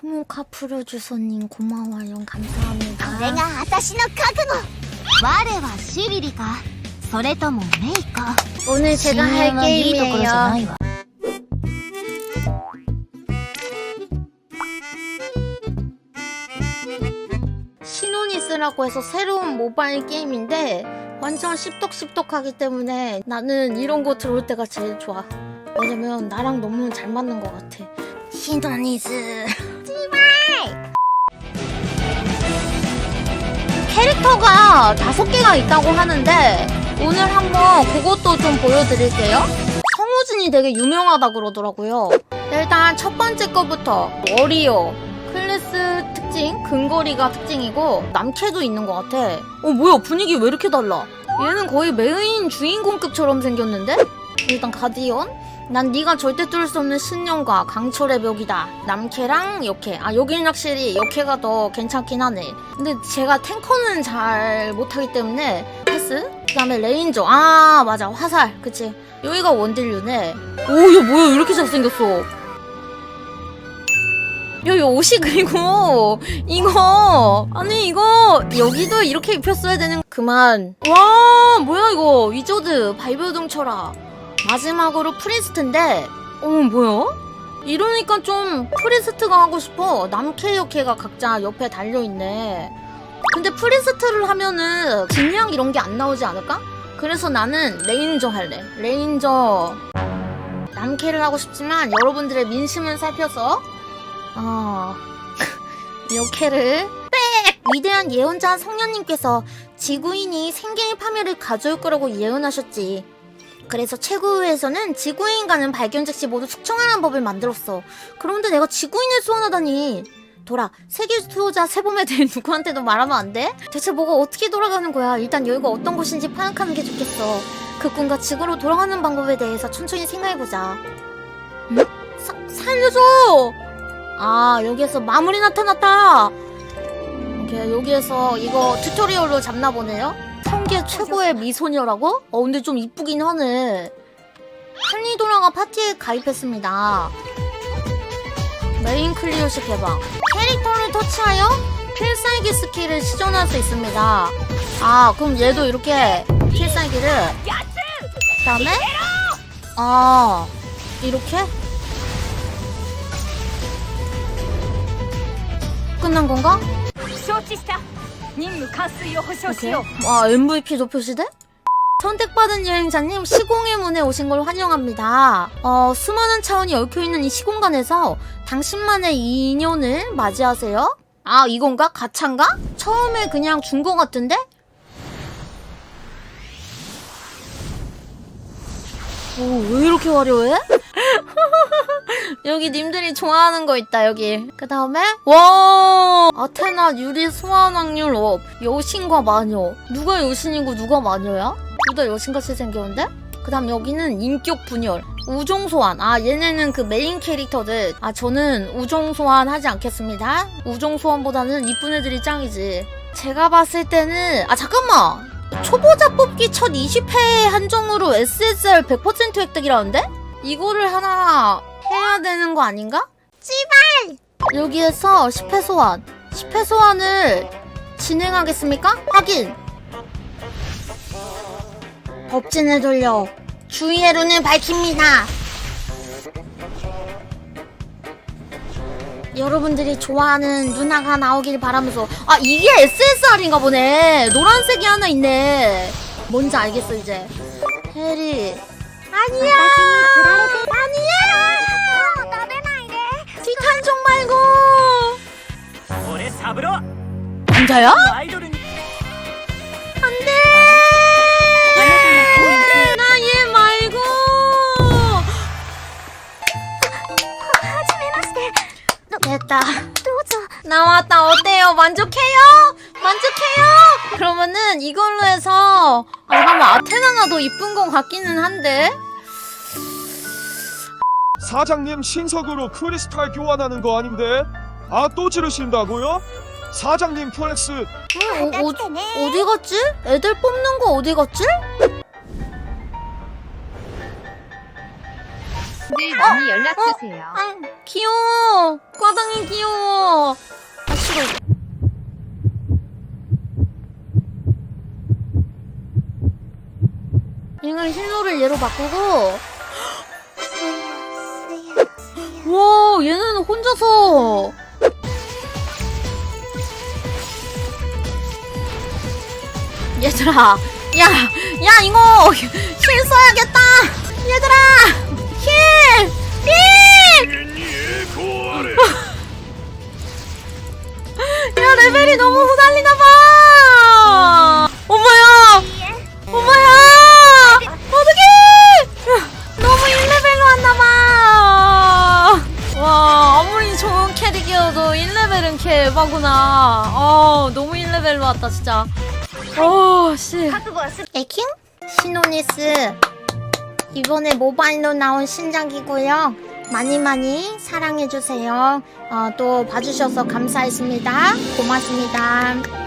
토모카 프로듀서님 고마워요. 감사합니다. これが私の覚悟我はシリリかそれともメイか 오늘 제가 할 いいところじゃな 게임이에요. いわ 시노니스라고 해서 새로운 모바일 게임인데 완전 씹덕씹덕하기 때문에 나는 이런 거 들어올 때가 제일 좋아. 왜냐면 나랑 너무 잘 맞는 것 같아. 시노니스. 캐릭터가 다섯 개가 있다고 하는데 오늘 한번 그것도 좀 보여드릴게요. 성우진이 되게 유명하다 그러더라고요. 일단 첫 번째 거부터 워리어 클래스 특징 근거리가 특징이고 남캐도 있는 것 같아. 어 뭐야 분위기 왜 이렇게 달라? 얘는 거의 메인 주인공급처럼 생겼는데? 일단 가디언 난 네가 절대 뚫을 수 없는 신념과 강철의 벽이다. 남캐랑 역캐. 아 여기는 확실히 역캐가 더 괜찮긴 하네. 근데 제가 탱커는 잘 못하기 때문에 패스. 그다음에 레인저. 아 맞아 화살. 그치. 여기가 원딜류네. 오야 뭐야 이렇게 잘생겼어. 야, 이 옷이 그리고 이거 아니 이거 여기도 이렇게 입혔어야 되는 그만 와 뭐야 이거 위저드 발버둥 쳐라 마지막으로 프리스트인데 어 뭐야 이러니까 좀 프리스트가 하고 싶어 남캐 역캐가 각자 옆에 달려있네 근데 프리스트를 하면은 진량 이런 게 안 나오지 않을까? 그래서 나는 레인저 할래 레인저 남캐를 하고 싶지만 여러분들의 민심을 살펴서 어, 역캐를 빽! 위대한 예언자 성녀님께서 지구인이 생계의 파멸을 가져올 거라고 예언하셨지. 그래서 최고위에서는 지구인과는 발견 즉시 모두 숙청하는 법을 만들었어. 그런데 내가 지구인을 소환하다니. 돌아, 세계 수호자 세범에 대해 누구한테도 말하면 안 돼? 대체 뭐가 어떻게 돌아가는 거야? 일단 여기가 어떤 곳인지 파악하는 게 좋겠어. 그 꿈과 지구로 돌아가는 방법에 대해서 천천히 생각해보자. 응? 사, 살려줘! 아 여기에서 마무리 나타났다 오케이 여기에서 이거 튜토리얼로 잡나 보네요 성계 최고의 미소녀라고? 어 근데 좀 이쁘긴 하네. 칼리도라가 파티에 가입했습니다. 메인 클리어식 개방. 캐릭터를 터치하여 필살기 스킬을 시전할 수 있습니다. 아 그럼 얘도 이렇게 필살기를 그 다음에? 아 이렇게? 끝난 건가? 承知した任務完遂を保証し 오케이. よう 와, MVP도 표시돼? 선택받은 여행자님 시공의 문에 오신 걸 환영합니다. 어, 수많은 차원이 얽혀있는 이 시공간에서 당신만의 이 인연을 맞이하세요. 아, 이건가? 가차인가? 처음에 그냥 준 거 같은데? 오, 왜 이렇게 화려해? 여기 님들이 좋아하는 거 있다, 여기. 그 다음에, 와! 아테나 유리 소환 확률 업. 여신과 마녀. 누가 여신이고 누가 마녀야? 둘 다 여신같이 생겼는데? 그 다음 여기는 인격 분열. 우종 소환. 아, 얘네는 그 메인 캐릭터들. 아, 저는 우종 소환 하지 않겠습니다. 우종 소환보다는 이쁜 애들이 짱이지. 제가 봤을 때는, 아, 잠깐만! 초보자 뽑기 첫 20회 한정으로 SSR 100% 획득이라는데? 이거를 하나 해야 되는 거 아닌가? 찌발! 여기에서 10회 소환. 10회 소환을 진행하겠습니까? 확인! 법진을 돌려 주의의 run을 밝힙니다. 여러분들이 좋아하는 누나가 나오길 바라면서 아 이게 SSR인가 보네 노란색이 하나 있네 뭔지 알겠어 이제 해리 아니야 잡으러 남자야? 아이돌은 안돼 나 얘 말고. 됐다. 도저. 나왔다. 어때요? 만족해요? 만족해요? 그러면은 이걸로 해서 아 잠깐만 아테나나도 이쁜 건 같기는 한데. 사장님 신석으로 크리스탈 교환하는 거 아닌데? 아 또 지르신다고요? 사장님 플렉스 어, 어, 어, 어디 갔지? 애들 뽑는 거 어디 갔지? 늘 많이 연락 주세요. 아, 귀여워. 과당이 귀여워. 아 싫어. 이건 힐러를 얘로 바꾸고 와 얘는 혼자서 얘들아 야 야 이거 힐 써야겠다. 얘들아 힐 힐! 야 레벨이 너무 후달리나봐. 엄마야 엄마야 어떡해. 너무 1레벨로 왔나봐. 와 아무리 좋은 캐릭이어도 1레벨은 개바구나. 아 너무 1레벨로 왔다 진짜 오, 씨. 에킹? 시노니스. 이번에 모바일로 나온 신작이고요. 많이 많이 사랑해주세요. 어, 또 봐주셔서 감사했습니다. 고맙습니다.